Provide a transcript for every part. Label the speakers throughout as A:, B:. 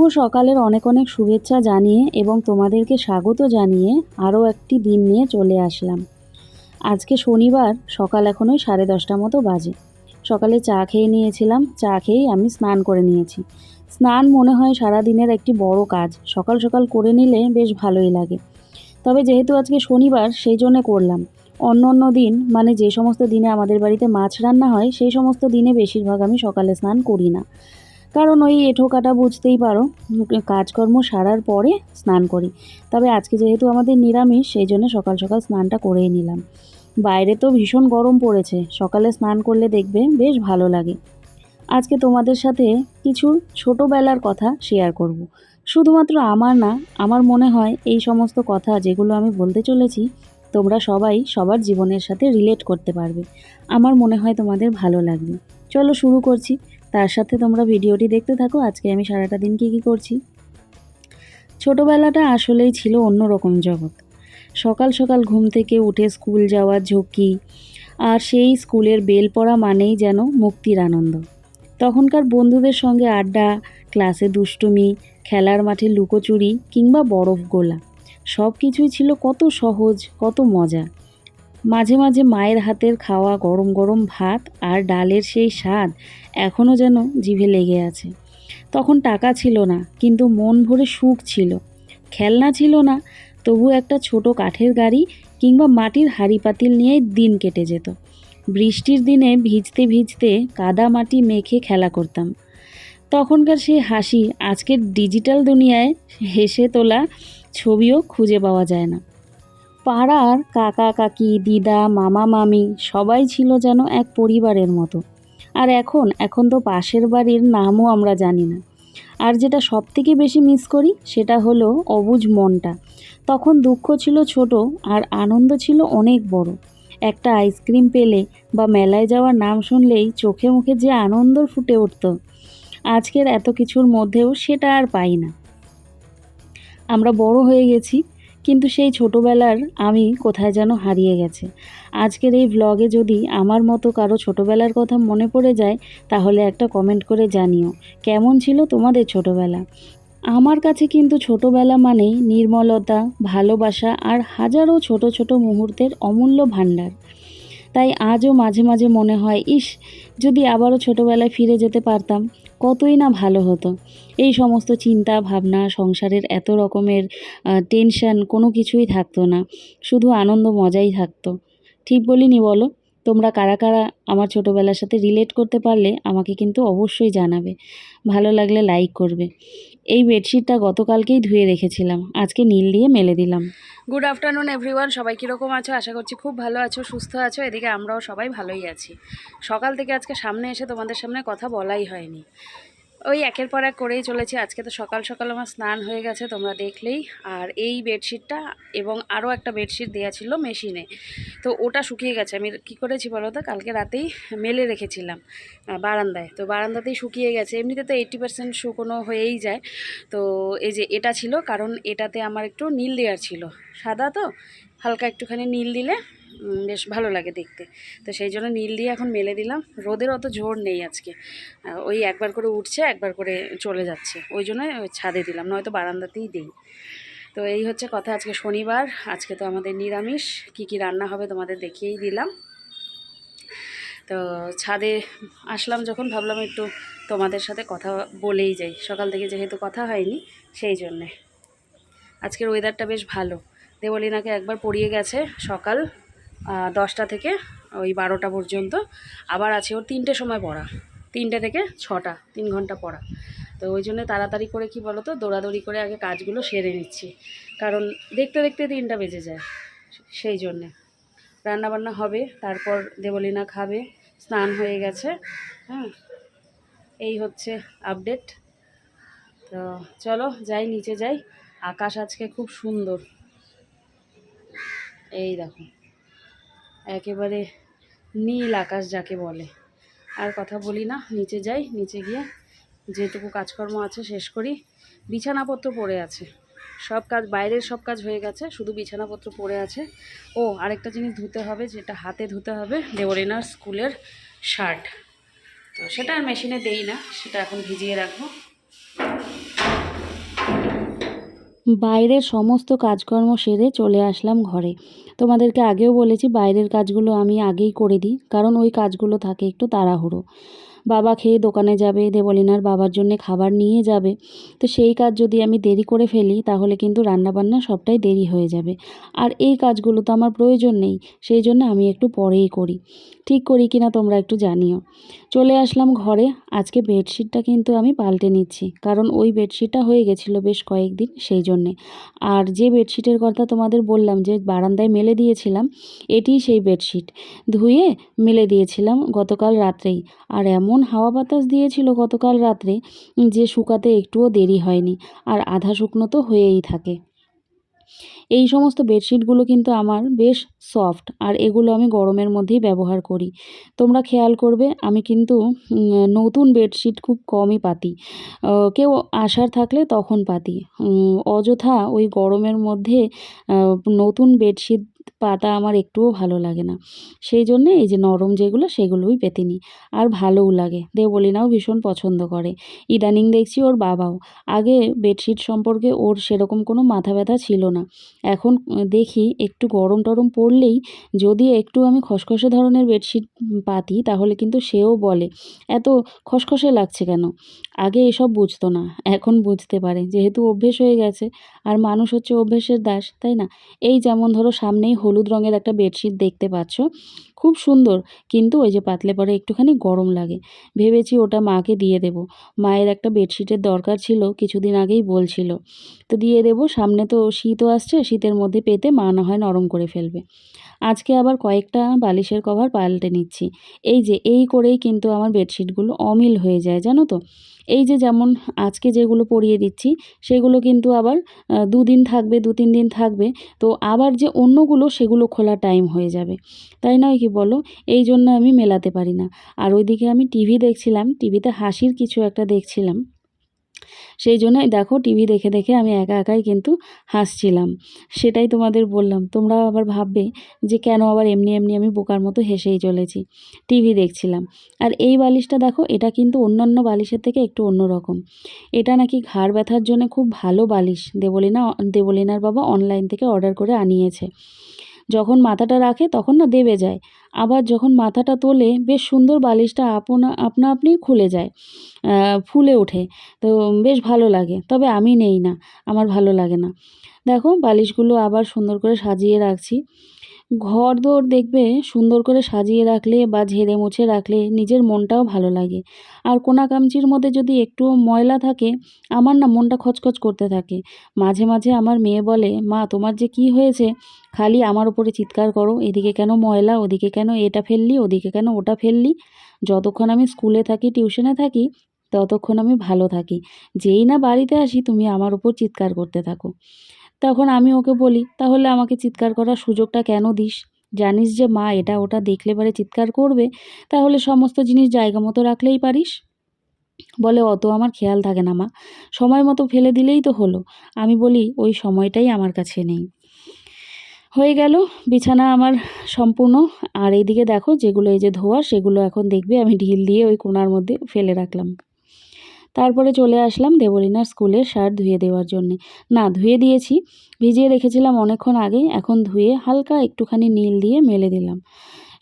A: শুভ সকালের অনেক অনেক শুভেচ্ছা জানিয়ে এবং তোমাদেরকে স্বাগত জানিয়ে আরও একটি দিন নিয়ে চলে আসলাম। আজকে শনিবার, সকাল এখন ওই সাড়ে দশটা মতো বাজে। সকালে চা খেয়ে নিয়েছিলাম, চা খেয়েই আমি স্নান করে নিয়েছি। স্নান মনে হয় সারা দিনের একটি বড় কাজ, সকাল সকাল করে নিলে বেশ ভালোই লাগে। তবে যেহেতু আজকে শনিবার, সেই জন্য করলাম। অন্য অন্য দিন মানে যে সমস্ত দিনে আমাদের বাড়িতে মাছ রান্না হয়, সেই সমস্ত দিনে বেশিরভাগ আমি সকালে স্নান করি না। কারণ ওই এঁঠো কাটা বুঝতেই পারো কাজকর্ম সারার পরে স্নান করি। তবে আজকে যেহেতু আমাদের নিরামিষ, সেই জন্য সকাল সকাল স্নানটা করেই নিলাম। বাইরে তো ভীষণ গরম পড়েছে, সকালে স্নান করলে দেখবে বেশ ভালো লাগে। আজকে তোমাদের সাথে কিছু ছোটোবেলার কথা শেয়ার করব। শুধুমাত্র আমার না, আমার মনে হয় এই সমস্ত কথা যেগুলো আমি বলতে চলেছি, তোমরা সবাই সবার জীবনের সাথে রিলেট করতে পারবে। আমার মনে হয় তোমাদের ভালো লাগবে। চলো শুরু করছি। তার সাথে তোমরা ভিডিওটি দেখতে থাকো। আজকে আমি সারাটা দিন কী কী করছি? ছোটোবেলাটা আসলেই ছিল অন্যরকম জগৎ। সকাল সকাল ঘুম থেকে উঠে স্কুল যাওয়ার ঝুঁকি আর সেই স্কুলের বেল পড়া মানেই যেন মুক্তির আনন্দ। তখনকার বন্ধুদের সঙ্গে আড্ডা, ক্লাসে দুষ্টুমি, খেলার মাঠে লুকোচুরি, কিংবা বরফ গোলা। সব কিছুই ছিল কত সহজ, কত মজা। মাঝে মাঝে মায়ের হাতের খাওয়া গরম গরম ভাত আর ডালের সেই স্বাদ এখনও যেন জিভে লেগে আছে। তখন টাকা ছিল না, কিন্তু মন ভরে সুখ ছিল। খেলনা ছিল না, তবু একটা ছোট কাঠের গাড়ি কিংবা মাটির হাঁড়ি পাতিল নিয়েই দিন কেটে যেত। বৃষ্টির দিনে ভিজতে ভিজতে কাদা মাটি মেখে খেলা করতাম। তখনকার সেই হাসি আজকের ডিজিটাল দুনিয়ায় হেসে তোলা ছবিও খুঁজে পাওয়া যায় না। পাড়ার কাকা, কাকি, দিদা, মামা, মামি সবাই ছিল যেন এক পরিবারের মতো। আর এখন এখন তো পাশের বাড়ির নামও আমরা জানি না। আর যেটা সব থেকে বেশি মিস করি, সেটা হলো অবুঝ মনটা। তখন দুঃখ ছিল ছোট, আর আনন্দ ছিল অনেক বড়। একটা আইসক্রিম পেলে বা মেলায় যাওয়ার নাম শুনলেই চোখে মুখে যে আনন্দ ফুটে উঠত। আজকের এত কিছুর মধ্যেও সেটা আর পাই না। আমরা বড় হয়ে গেছি কিন্তু সেই ছোটোবেলার আমি কোথায় যেন হারিয়ে গেছে। আজকের এই ভ্লগে যদি আমার মতো কারও ছোটোবেলার কথা মনে পড়ে যায়, তাহলে একটা কমেন্ট করে জানিও, কেমন ছিল তোমাদের ছোটোবেলা? আমার কাছে কিন্তু ছোটোবেলা মানেই নির্মলতা, ভালোবাসা আর হাজারো ছোট ছোট মুহূর্তের অমূল্য ভাণ্ডার। তাই আজও মাঝে মাঝে মনে হয়, ইস, যদি আবারও ছোটোবেলায় ফিরে যেতে পারতাম। কতই না ভালো হতো। এই সমস্ত চিন্তা, ভাবনা, সংসারের এত রকমের টেনশন কোনো কিছুই থাকতো না। শুধু আনন্দ মজাই থাকতো। ঠিক বলিনি বলো? তোমরা কারা কারা আমার ছোটোবেলার সাথে রিলেট করতে পারলে আমাকে কিন্তু অবশ্যই জানাবে। ভালো লাগলে লাইক করবে। এই বেডশিটটা গতকালকেই ধুয়ে রেখেছিলাম। আজকে নীল দিয়ে মেলে দিলাম। গুড আফটারনুন এভরিওয়ান সবাই কীরকম আছো? আশা করছি খুব ভালো আছো, সুস্থ আছো। এদিকে আমরাও সবাই ভালোই আছি। সকাল থেকে আজকে সামনে এসে তোমাদের সামনে কথা বলাই হয়নি। ওই একের পর এক করেই চলেছি। আজকে তো সকাল সকাল আমার স্নান হয়ে গেছে, তোমরা দেখলেই। আর এই বেডশিটটা এবং আরও একটা বেডশিট দেওয়া ছিল মেশিনে। তো ওটা শুকিয়ে গেছে। আমি কি করেছি বলো তো? কালকে রাতেই মেলে রেখেছিলাম বারান্দায়। তো বারান্দাতেই শুকিয়ে গেছে। এমনিতে তো এইট্টি পার্সেন্ট শুকনো হয়েই যায়। তো এই যে এটা ছিল, কারণ এটাতে আমার একটু নীল দেওয়ার ছিল। সাদা তো? হালকা একটুখানি নীল দিলে বেশ ভালো লাগে দেখতে। তো সেই জন্য নীল দিয়ে এখন মেলে দিলাম। রোদের অত জোর নেই আজকে। ওই একবার করে উঠছে, একবার করে চলে যাচ্ছে। ওই জন্য ছাদে দিলাম, নয়তো বারান্দাতেই দিই। তো এই হচ্ছে কথা আজকে শনিবার। আজকে তো আমাদের নিরামিষ। কি কি রান্না হবে তোমাদের দেখিয়েই দিলাম। তো ছাদে আসলাম যখন, ভাবলাম একটু তোমাদের সাথে কথা বলেই যাই। সকাল থেকে যেহেতু কথা হয়নি, সেই জন্যে। আজকের ওয়েদারটা বেশ ভালো। দেবলিনাকে একবার পড়িয়ে গেছে সকাল। দশটা থেকে ওই বারোটা পর্যন্ত। আবার আছে ওর তিনটে সময় পড়া। তিনটে থেকে ছটা, তিন ঘণ্টা পড়া। তো ওই জন্য তাড়াতাড়ি করে কি বলো তো, দৌড়াদৌড়ি করে আগে কাজগুলো সেরে নিচ্ছি। কারণ দেখতে দেখতে তিনটা বেজে যায় সেই জন্যে। রান্নাবান্না হবে, তারপর দেবলিনা খাবে, স্নান হয়ে গেছে হ্যাঁ। এই হচ্ছে আপডেট। তো চলো যাই, নিচে যাই। আকাশ আজকে খুব সুন্দর। এই দেখো। একেবারে নীল আকাশ যাকে বলে। আর কথা বলি না, নিচে যাই, নিচে গিয়ে যেটুকু কাজকর্ম আছে শেষ করি। বিছানাপত্র পড়ে আছে। সব কাজ, বাইরের সব কাজ হয়ে গেছে, শুধু বিছানাপত্র পড়ে আছে। ও, আরেকটা জিনিস ধুতে হবে, যেটা হাতে ধুতে হবে দেবরিনার স্কুলের শার্ট। তো সেটা আর মেশিনে দেই না, সেটা এখন ভিজিয়ে রাখব। বাইরের সমস্ত কাজকর্ম সেরে চলে আসলাম ঘরে। তোমাদেরকে আগেও বলেছি, বাইরের কাজগুলো আমি আগেই করে দিই, কারণ ওই কাজগুলো থাকে একটু তাড়াহুড়ো। বাবা খেয়ে দোকানে যাবে, দেবলিনার বাবার জন্যে খাবার নিয়ে যাবে। তো সেই কাজ যদি আমি দেরি করে ফেলি, তাহলে কিন্তু রান্নাবান্না সবটাই দেরি হয়ে যাবে। আর এই কাজগুলো তো আমার প্রয়োজন নেই, সেই জন্য আমি একটু পরেই করি। ঠিক করি কি না তোমরা একটু জানিও। চলে আসলাম ঘরে। আজকে বেডশিটটা কিন্তু আমি পাল্টে নিচ্ছি, কারণ ওই বেডশিটটা হয়ে গেছিল বেশ কয়েকদিন সেই জন্যে। আর যে বেডশিটের কথা তোমাদের বললাম যে বারান্দায় মেলে দিয়েছিলাম, এটিই সেই বেডশিট। ধুয়ে মেলে দিয়েছিলাম গতকাল রাত্রেই। আর এমন হাওয়া বাতাস দিয়েছিল গতকাল রাত্রে যে শুকাতে একটুও দেরি হয়নি। আর আধা শুকনো তো হয়েই থাকে। এই সমস্ত বেডশিটগুলো কিন্তু আমার বেশ সফট, আর এগুলো আমি গরমের মধ্যেই ব্যবহার করি। তোমরা খেয়াল করবে, আমি কিন্তু নতুন বেডশিট খুব কমই পাতি। কেউ আসার থাকলে তখন পাতি। অযথা ওই গরমের মধ্যে নতুন বেডশিট পাতা আমার একটুও ভালো লাগে না। সেই জন্যে এই যে নরম যেগুলো, সেগুলোই পেতে নিই আর ভালোও লাগে। দেবলিনাও ভীষণ পছন্দ করে। ইদানিং দেখছি ওর বাবাও। আগে বেডশিট সম্পর্কে ওর সেরকম কোনো মাথা ব্যথা ছিল না। এখন দেখি একটু গরম টরম পড়লেই যদি একটু আমি খসখসে ধরনের বেডশিট পাতি, তাহলে কিন্তু সেও বলে, এত খসখসে লাগছে কেন? আগে এসব বুঝতো না, এখন বুঝতে পারে, যেহেতু অভ্যেস হয়ে গেছে, আর মানুষ হচ্ছে অভ্যেসের দাস, তাই না? এই যেমন ধরো সামনেই হলুদ রঙের একটা বেডশিট দেখতে পাচ্ছ, খুব সুন্দর, কিন্তু ওই যে পাতলে পরে একটুখানি গরম লাগে, ভেবেছি ওটা মাকে দিয়ে দেব, মায়ের একটা বেডশিটের দরকার ছিল, কিছুদিন আগেই বলছিল, তো দিয়ে দেবো, সামনে তো শীতও আসছে শীতের মধ্যে পেতে মা না হয় নরম করে ফেলবে। আজকে আবার কয়েকটা বালিশের কভার পাল্টে নিচ্ছি। এই যে, এই করেই কিন্তু আমার বেডশিটগুলো অমিল হয়ে যায়, জানো তো? এই যে, যেমন আজকে যেগুলো পরিয়ে দিচ্ছি, সেগুলো কিন্তু আবার দুদিন থাকবে দু তিন দিন থাকবে, তো আবার যে অন্যগুলো, সেগুলো খোলা টাইম হয়ে যাবে। তাই নয় কি বলো? এই জন্য আমি মেলাতে পারি না। আর ওইদিকে আমি টিভি দেখছিলাম, টিভিতে হাসির কিছু একটা দেখছিলাম। সেই জন্যই দেখো টিভি দেখে দেখে আমি একা একাই কিন্তু হাসছিলাম। সেটাই তোমাদের বললাম। তোমরা আবার ভাববে যে কেন আবার এমনি এমনি আমি বোকার মতো হেসেই চলেছি। টিভি দেখছিলাম। আর এই বালিশটা দেখো, এটা কিন্তু অন্যান্য বালিশের থেকে একটু অন্যরকম এটা নাকি ঘাড় ব্যথার জন্য খুব ভালো বালিশ দেবলিনা, দেবলিনার বাবা অনলাইন থেকে অর্ডার করে আনিয়েছে। যখন মাথাটা রাখে তখন না দেবে যায়। আবার যখন মাথাটা তোলে, বেশ সুন্দর বালিশটা আপনা আপনা আপনি খুলে যায় ফুলে ওঠে। তো বেশ ভালো লাগে। তবে আমি নেই না, আমার ভালো লাগে না। দেখো বালিশগুলো আবার সুন্দর করে সাজিয়ে রাখছি। ঘর দোর দেখবে সুন্দর করে সাজিয়ে রাখলে বা ঝেড়ে মুছে রাখলে নিজের মনটাও ভালো লাগে। আর কোনা কামচির মধ্যে যদি একটু ময়লা থাকে, আমার না মনটা খচখচ করতে থাকে। মাঝে মাঝে আমার মেয়ে বলে, মা, তোমার যে কি হয়েছে? খালি আমার উপরে চিৎকার করো, এদিকে কেন ময়লা, ওদিকে কেন এটা ফেললি, ওদিকে কেন ওটা ফেললি। যতক্ষণ আমি স্কুলে থাকি, টিউশনে থাকি, ততক্ষণ আমি ভালো থাকি। যেই না বাড়িতে আসি, তুমি আমার উপর চিৎকার করতে থাকো। তখন আমি ওকে বলি, তাহলে আমাকে চিৎকার করার সুযোগটা কেন দিস? জানিস যে মা এটা ওটা দেখলে পরে চিৎকার করবে, তাহলে সমস্ত জিনিস জায়গা মতো রাখলেই পারিস? বলে, অত আমার খেয়াল থাকে না মা, সময় মতো ফেলে দিলেই তো হলো। আমি বলি, ওই সময়টাই আমার কাছে নেই। হয়ে গেল, বিছানা আমার সম্পূর্ণ। আর এইদিকে দেখো, যেগুলো এই যে ধোয়া, সেগুলো এখন দেখবে, আমি ঢিল দিয়ে ওই কোণার মধ্যে ফেলে রাখলাম। তারপরে চলে আসলাম দেবলিনার স্কুলের শার্ট ধুয়ে দেওয়ার জন্যে। না, ধুয়ে দিয়েছি, ভিজিয়ে রেখেছিলাম অনেকক্ষণ আগে এখন ধুয়ে হালকা একটুখানি নীল দিয়ে মেলে দিলাম।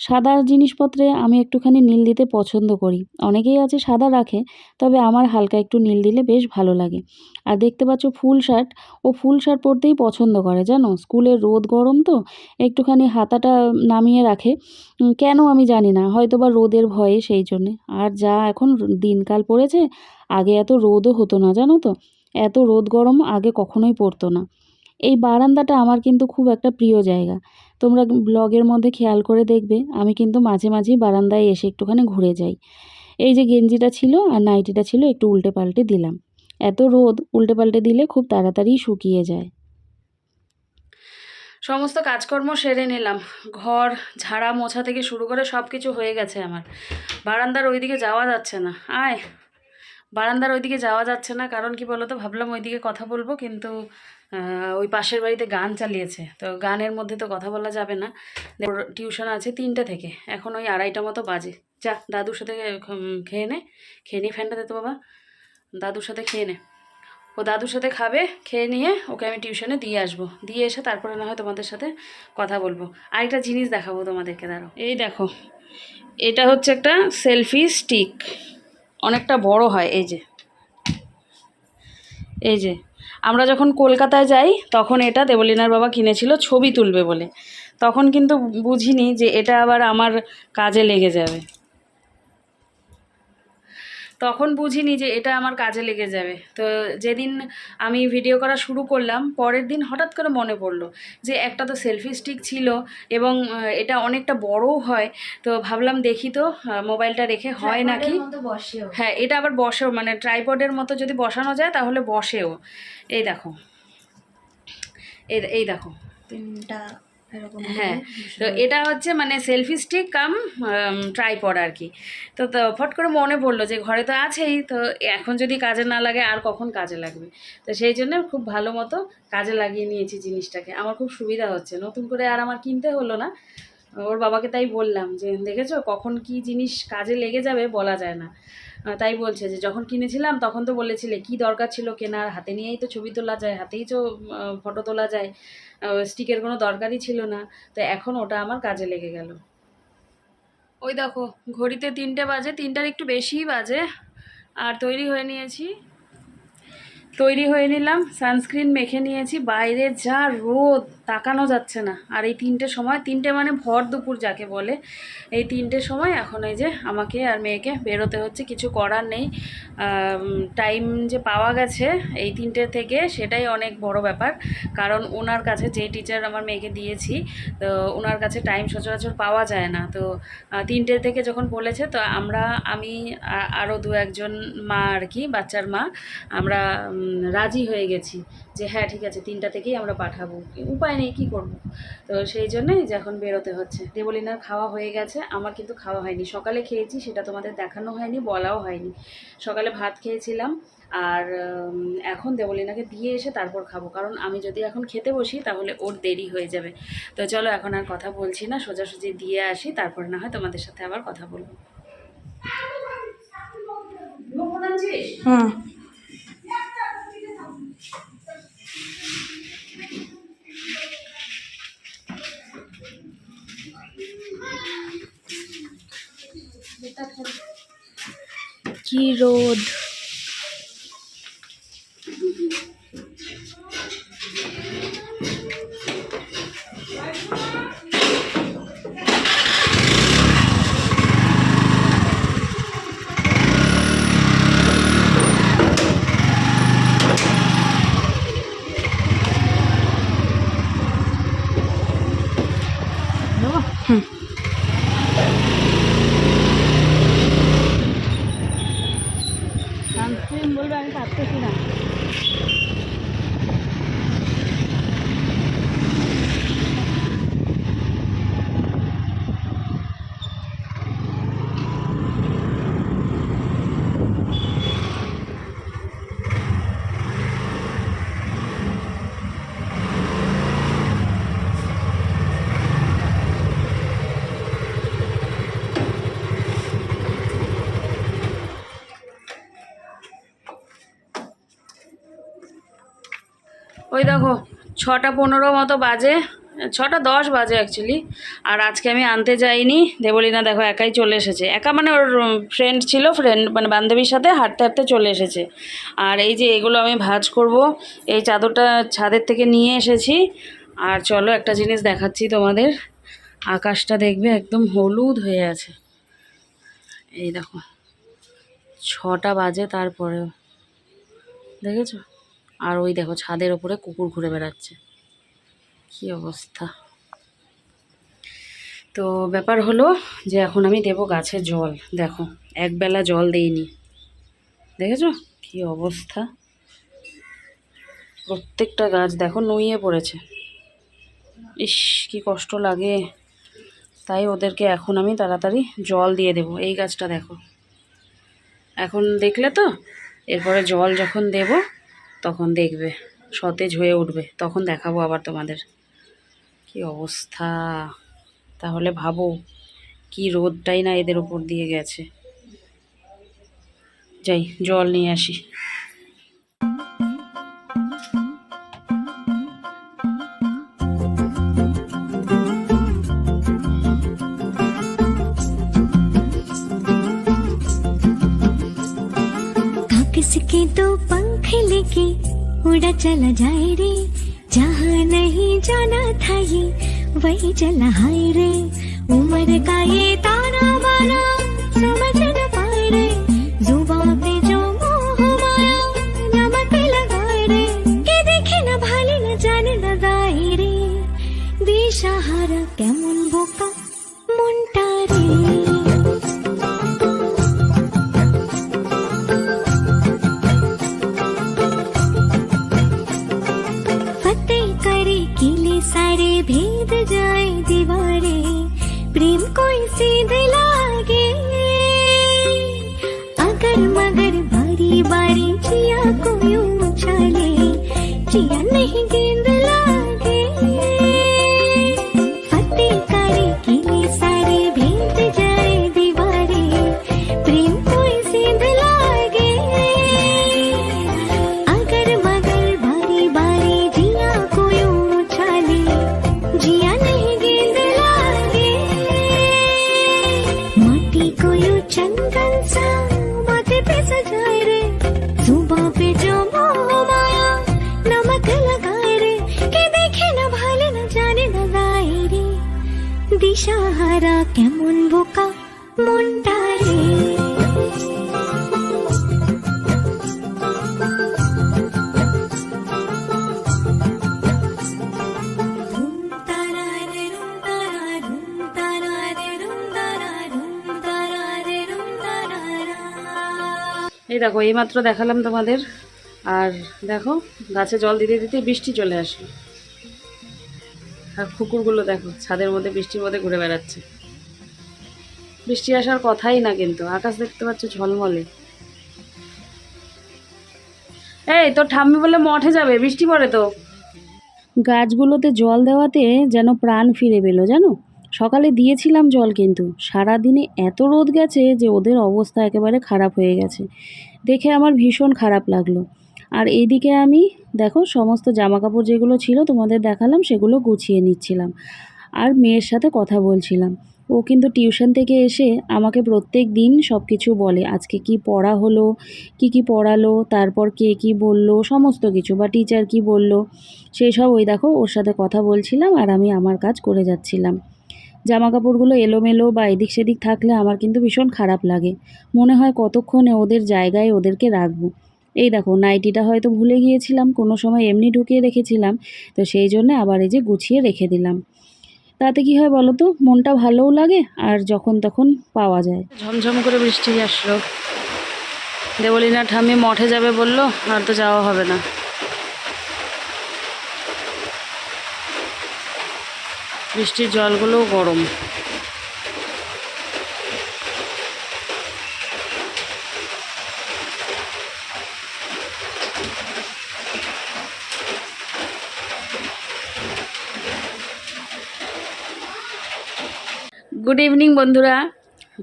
A: সাদা জিনিসপত্রে আমি একটুখানি নীল দিতে পছন্দ করি। অনেকেই আছে সাদা রাখে, তবে আমার হালকা একটু নীল দিলে বেশ ভালো লাগে। আর দেখতে পাচ্ছ ফুল শার্ট, ও ফুল শার্ট পরতেই পছন্দ করে, জানো? স্কুলে রোদ গরম তো, একটুখানি হাতাটা নামিয়ে রাখে। কেন আমি জানি না হয়তো বা রোদের ভয়ে সেই জন্যে। আর যা এখন দিনকাল পড়েছে, আগে এত রোদও হতো না, জানো তো? এত রোদ গরম আগে কখনোই পড়তো না। এই বারান্দাটা আমার কিন্তু খুব একটা প্রিয় জায়গা। তোমরা ব্লগের মধ্যে খেয়াল করে দেখবে, আমি কিন্তু মাঝে মাঝেই বারান্দায় এসে একটুখানি ঘুরে যাই। এই যে গেঞ্জিটা ছিল আর নাইটিটা ছিল একটু উল্টে পাল্টে দিলাম। এত রোদ, উল্টে পাল্টে দিলে খুব তাড়াতাড়ি শুকিয়ে যায়। সমস্ত কাজকর্ম সেরে নিলাম। ঘর, ঝাড়া, মোছা থেকে শুরু করে সব কিছু হয়ে গেছে আমার। বারান্দার ওইদিকে যাওয়া যাচ্ছে না। আয়, বারান্দার ওইদিকে যাওয়া যাচ্ছে না, কারণ কি বলতো, ভাবলাম ওইদিকে কথা বলব, কিন্তু ওই পাশের বাড়িতে গান চালিয়েছে। তো গানের মধ্যে তো কথা বলা যাবে না। টিউশন আছে তিনটে থেকে। এখন ওই আড়াইটা মতো বাজে। যা, দাদুর সাথে খেয়ে নে। খেয়ে নি ফ্যানটা দে তো বাবা। দাদুর সাথে খেয়ে নে। ও দাদুর সাথে খাবে, খেয়ে নিয়ে ওকে আমি টিউশনে দিয়ে আসব। দিয়ে এসে তারপরে না হয় তোমাদের সাথে কথা বলব। আরেকটা জিনিস দেখাবো তোমাদেরকে দাঁড়ো এই দেখো, এটা হচ্ছে একটা সেলফি স্টিক। অনেকটা বড় হয়, এই যে। এই যে আমরা যখন কলকাতায় যাই, তখন এটা দেবলিনার বাবা কিনেছিল ছবি তুলবে বলে। তখন কিন্তু বুঝিনি যে এটা আবার আমার কাজে লেগে যাবে। তখন বুঝিনি যে এটা আমার কাজে লেগে যাবে। তো যেদিন আমি ভিডিও করা শুরু করলাম পরের দিন হঠাৎ করে মনে পড়ল যে একটা তো সেলফি স্টিক ছিল এবং এটা অনেকটা বড়ও হয়। তো ভাবলাম দেখি তো মোবাইলটা রেখে হয় নাকি?
B: বসেও।
A: হ্যাঁ এটা আবার বসেও মানে ট্রাইপডের মতো যদি বসানো যায় তাহলে বসেও। এই দেখো। এই এই দেখো।
B: তিনটা
A: হ্যাঁ তো এটা হচ্ছে মানে সেলফি স্টিক কাম ট্রাইপড আর কি। তো তো ফট করে মনে পড়ল যে ঘরে তো আছেই তো এখন যদি কাজে না লাগে আর কখন কাজে লাগবে? তো সেই জন্য খুব ভালো মতো কাজে লাগিয়ে নিয়েছি জিনিসটাকে। আমার খুব সুবিধা হচ্ছে। নতুন করে আর আমার কিনতে হলো না। ওর বাবাকে তাই বললাম যে দেখেছ কখন কি জিনিস কাজে লেগে যাবে বলা যায় না। তাই বলছে যে যখন কিনেছিলাম তখন তো বলেছিলে কি দরকার ছিল কেনার, হাতে নিয়েই তো ছবি তোলা যায়, হাতেই তো ফটো তোলা যায় স্টিকের কোনো দরকারই ছিল না। তো এখন ওটা আমার কাজে লেগে গেল। ওই দেখো, ঘড়িতে তিনটে বাজে, তিনটার একটু বেশিই বাজে। আর তৈরি হয়ে নিয়েছি। তৈরি হয়ে নিলাম সানস্ক্রিন মেখে নিয়েছি। বাইরে যা রোদ তাকানো যাচ্ছে না। আর এই তিনটে সময়, তিনটে মানে ভর দুপুর যাকে বলে, এই তিনটে সময় এখন এই যে আমাকে আর মেয়েকে বেরোতে হচ্ছে, কিছু করার নেই। টাইম যে পাওয়া গেছে এই তিনটে থেকে সেটাই অনেক বড় ব্যাপার। কারণ ওনার কাছে যে টিচার আমার মেয়েকে দিয়েছি, তো ওনার কাছে টাইম সচরাচর পাওয়া যায় না। তো তিনটে থেকে যখন বলেছে, তো আমরা, আমি আরও দু একজন মা আর কি, বাচ্চার মা, আমরা রাজি হয়ে গেছি যে হ্যাঁ ঠিক আছে, তিনটা থেকেই আমরা পাঠাবো। উপায় নেই কী করব? তো সেই জন্যই যে এখন বেরোতে হচ্ছে। দেবলিনার খাওয়া হয়ে গেছে আমার কিন্তু খাওয়া হয়নি। সকালে খেয়েছি সেটা তোমাদের দেখানো হয়নি বলাও হয়নি। সকালে ভাত খেয়েছিলাম আর এখন দেবলিনাকে দিয়ে এসে তারপর খাব। কারণ আমি যদি এখন খেতে বসি তাহলে ওর দেরি হয়ে যাবে। তো চলো এখন আর কথা বলছি না সোজাসুজি দিয়ে আসি তারপর না হয় তোমাদের সাথে আবার কথা বলব।
B: হুম।
A: কি রোদ। ওই দেখো, ছটা পনেরো মতো বাজে, ছটা দশ বাজে অ্যাকচুয়ালি আর আজকে আমি আনতে যাইনি। দেবলীনা দেখো একাই চলে এসেছে। একা মানে ওর ফ্রেন্ড ছিল ফ্রেন্ড মানে বান্ধবীর সাথে হাঁটতে হাঁটতে চলে এসেছে। আর এই যে এগুলো আমি ভাজ করব, এই চাদরটা ছাদের থেকে নিয়ে এসেছি। আর চলো একটা জিনিস দেখাচ্ছি তোমাদের। আকাশটা দেখবে একদম হলুদ হয়ে আছে। এই দেখো, ছটা বাজে তারপরেও। দেখেছ? আর ওই দেখো ছাদের ওপরে কুকুর ঘুরে বেড়াচ্ছে। কি অবস্থা। তো ব্যাপার হলো যে এখন আমি দেবো গাছে জল, দেখো, একবেলা জল দেইনি। দেখেছ? কি অবস্থা। প্রত্যেকটা গাছ দেখো নুইয়ে পড়েছে। ইস, কি কষ্ট লাগে। তাই ওদেরকে এখন আমি তাড়াতাড়ি জল দিয়ে দেবো। এই গাছটা দেখো। এখন দেখলে তো, এরপরে জল যখন দেব তখন দেখবে, সতেজ হয়ে উঠবে। তখন দেখাবো আবার তোমাদের। কি অবস্থা? তাহলে ভাবো, কি রোদটাই না এদের উপর দিয়ে গেছে। যাই, জল নিয়ে আসি।
C: उड़ा चला जहाँ नहीं जाना था ये वही चला हाय रे। उम्र का ये ताना बाना समझ सारे भेद जाए दीवारे प्रेम कोई सीध लागे अगर मगर बारी बारी जिया को यूं उछाले जिया नहीं गेंद लागे দিশাহারা কেমন বোকা মনটা রে
A: এই দেখো, এইমাত্র দেখালাম তোমাদের। আর দেখো, গাছে জল দিতে দিতে বৃষ্টি চলে আসলো। আর কুকুরগুলো দেখো, ছাদের মধ্যে, বৃষ্টির মধ্যে ঘুরে বেড়াচ্ছে। বৃষ্টি আসার কথাই না কিন্তু, আকাশ দেখতে পাচ্ছ ঝলমলে। এই, তোর ঠাম্মি বলে মঠে যাবে, বৃষ্টি পড়ে তো। গাছগুলোতে জল দেওয়াতে যেন প্রাণ ফিরে পেল, জানো? সকালে দিয়েছিলাম জল কিন্তু সারা দিনে এত রোদ গেছে যে ওদের অবস্থা একেবারে খারাপ হয়ে গেছে। দেখে আমার ভীষণ খারাপ লাগল। আর এইদিকে আমি, দেখো, সমস্ত জামা কাপড় যেগুলো ছিল তোমাদের দেখালাম, সেগুলো গুছিয়ে নিচ্ছিলাম। আর মেয়ের সাথে কথা বলছিলাম। ও কিন্তু টিউশন থেকে এসে আমাকে প্রত্যেক দিন সব কিছু বলে, আজকে কি পড়া হলো, কি কি পড়ালো, তারপর কে কি বলল, সমস্ত কিছু, বা টিচার কি বলল সেই সব ওই দেখো, ওর সাথে কথা বলছিলাম আর আমি আমার কাজ করে যাচ্ছিলাম। জামা কাপড়গুলো এলোমেলো বা এদিক সেদিক থাকলে আমার কিন্তু ভীষণ খারাপ লাগে। মনে হয় কতক্ষণে ওদের জায়গায় ওদেরকে রাখব। এই দেখো, নাইটিটা হয়তো ভুলে গিয়েছিলাম, কোনো সময় এমনি ঢুকিয়ে রেখেছিলাম, তো সেই জন্য আবার এই যে গুছিয়ে রেখে দিলাম। তাতে কি হয় বলো তো, মনটা ভালোও লাগে আর যখন তখন পাওয়া যায়। ঝমঝম করে বৃষ্টি আসলো। দেবলিনা ঠামি মঠে যাবে বলল, আর তো যাওয়া হবে না। বৃষ্টির জলগুলোও গরম। গুড ইভিনিং বন্ধুরা।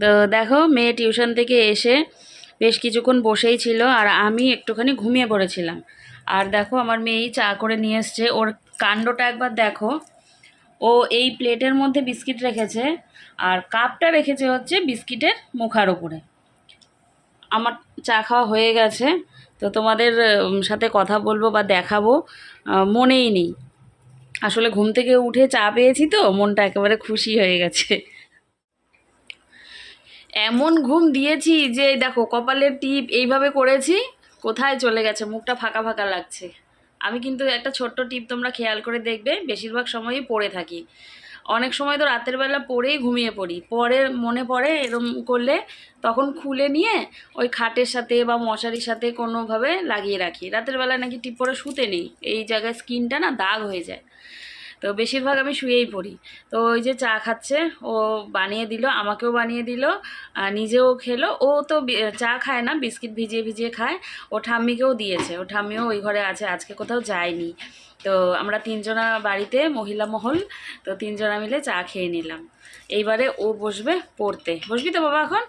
A: তো দেখো, মেয়ে টিউশন থেকে এসে বেশ কিছুক্ষণ বসেই ছিল আর আমি একটুখানি ঘুমিয়ে পড়েছিলাম। আর দেখো, আমার মেয়েই চা করে নিয়ে এসছে। ওর কাণ্ডটা একবার দেখো। ও এই প্লেটের মধ্যে বিস্কিট রেখেছে আর কাপটা রেখেছে হচ্ছে বিস্কিটের মুখার উপরে। আমার চা খাওয়া হয়ে গেছে। তো তোমাদের সাথে কথা বলব বা দেখাবো মনেই নেই। আসলে ঘুম থেকে উঠে চা পেয়েছি তো, মনটা একেবারে খুশি হয়ে গেছে। এমন ঘুম দিয়েছি যে, দেখো, কপালের টিপ এইভাবে করেছি, কোথায় চলে গেছে, মুখটা ফাঁকা ফাঁকা লাগছে। আমি কিন্তু একটা ছোট্ট টিপ তোমরা খেয়াল করে দেখবে, বেশিরভাগ সময়ই পড়ে থাকি। অনেক সময় তো রাতের বেলা পড়েই ঘুমিয়ে পড়ি। পরে মনে পড়ে এরম করলে, তখন খুলে নিয়ে ওই খাটের সাথে বা মশারির সাথে কোনোভাবে লাগিয়ে রাখি। রাতের বেলা নাকি টিপ পরে শুতে নেই। এই জায়গায় স্কিনটা না দাগ হয়ে যায়। তো বেশিরভাগ আমি শুয়েই পড়ি। তো ওই যে চা খাচ্ছে ও বানিয়ে দিল আমাকেও বানিয়ে দিল আর নিজেও খেলো। ও তো চা খায় না বিস্কিট ভিজিয়ে ভিজিয়ে খায়। ও ঠাম্মিকেও দিয়েছে ও ঠাম্মিও ওই ঘরে আছে আজকে কোথাও যায়নি। তো আমরা তিনজনা বাড়িতে মহিলা মহল তো তিনজনা মিলে চা খেয়ে নিলাম। এইবারে ও বসবে পড়তে। বসবি তো বাবা এখন?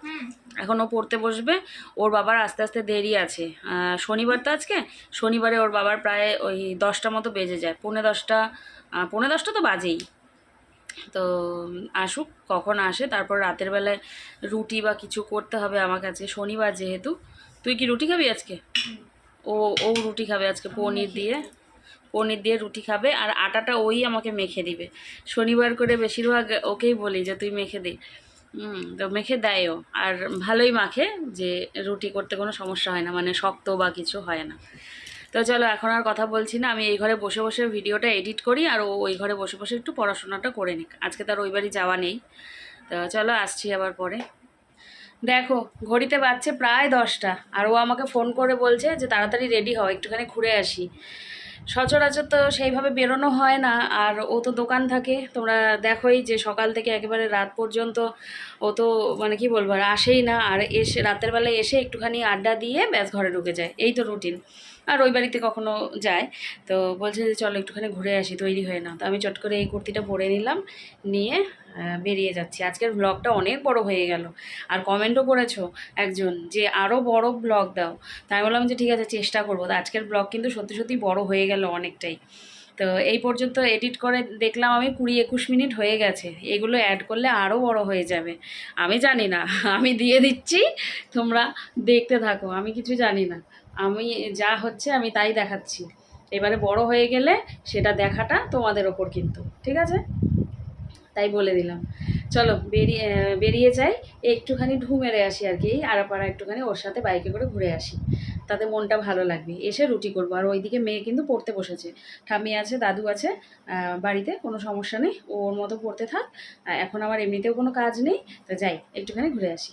A: এখন ও পড়তে বসবে। ওর বাবার আস্তে আস্তে দেরি আছে। শনিবার তো আজকে? শনিবারে ওর বাবার প্রায় ওই দশটা মতো বেজে যায় পৌনে দশটা আহ, পৌনে দশটা তো বাজেই। তো আসুক কখন আসে তারপর রাতের বেলায় রুটি বা কিছু করতে হবে আমার কাছে। শনিবার যেহেতু তুই কি রুটি খাবি আজকে? ও ও রুটি খাবে আজকে পনির দিয়ে। পনির দিয়ে রুটি খাবে আর আটাটা ওই আমাকে মেখে দিবে। শনিবার করে বেশিরভাগ ওকেই বলি যে তুই মেখে দে। তো মেখে দেয়ও। আর ভালোই মাখে যে রুটি করতে কোনো সমস্যা হয় না মানে শক্ত বা কিছু হয় না। তো চলো এখন আর কথা বলছি না, আমি এই ঘরে বসে বসে ভিডিওটা এডিট করি আর ও ওই ঘরে বসে বসে একটু পড়াশোনাটা করে নিক। আজকে তার ওই বাড়ি যাওয়া নেই। তো চলো আসছি আবার পরে। দেখো, ঘড়িতে বাজছে প্রায় দশটা আর ও আমাকে ফোন করে বলছে যে তাড়াতাড়ি রেডি হও, একটুখানি ঘুরে আসি। সচরাচর তো সেইভাবে বেরোনো হয় না আর ও তো দোকান থাকে। তোমরা দেখোই যে সকাল থেকে একেবারে রাত পর্যন্ত ও তো মানে কি বলব আর আসেই না আর এসে রাতের বেলায় এসে একটুখানি আড্ডা দিয়ে ব্যাস ঘরে ঢুকে যায়। এই তো রুটিন আর ওই বাড়িতে কখনো যায়। তো বলছে যে চলো একটুখানি ঘুরে আসি, তৈরি হয়ে না তো আমি চট করে এই কুর্তিটা পরে নিলাম, নিয়ে বেরিয়ে যাচ্ছি। আজকের ব্লগটা অনেক বড় হয়ে গেল। আর কমেন্টও করেছ একজন যে আরও বড় ব্লগ দাও। তাই বললাম যে, ঠিক আছে, চেষ্টা করব। তো আজকের ব্লগ কিন্তু সত্যি সত্যি বড় হয়ে গেল অনেকটাই। তো এই পর্যন্ত এডিট করে দেখলাম আমি কুড়ি একুশ মিনিট হয়ে গেছে। এগুলো অ্যাড করলে আরও বড় হয়ে যাবে। আমি জানি না, আমি দিয়ে দিচ্ছি, তোমরা দেখতে থাকো। আমি কিছু জানি না। আমি যা হচ্ছে আমি তাই দেখাচ্ছি। এবারে বড় হয়ে গেলে সেটা দেখাটা তোমাদের ওপর কিন্তু, ঠিক আছে? তাই বলে দিলাম। চলো বেরিয়ে বেরিয়ে যাই, একটুখানি ঢু মেরে আসি আর কি আরাপাড়া একটুখানি ওর সাথে বাইকে করে ঘুরে আসি। তাতে মনটা ভালো লাগবে। এসে রুটি করব। আর ওইদিকে মেয়ে কিন্তু পড়তে বসেছে। ঠাম্মি আছে, দাদু আছে বাড়িতে কোনো সমস্যা নেই ওর মতো পড়তে থাক। এখন আমার এমনিতেও কোনো কাজ নেই, তো যাই, একটুখানি ঘুরে আসি।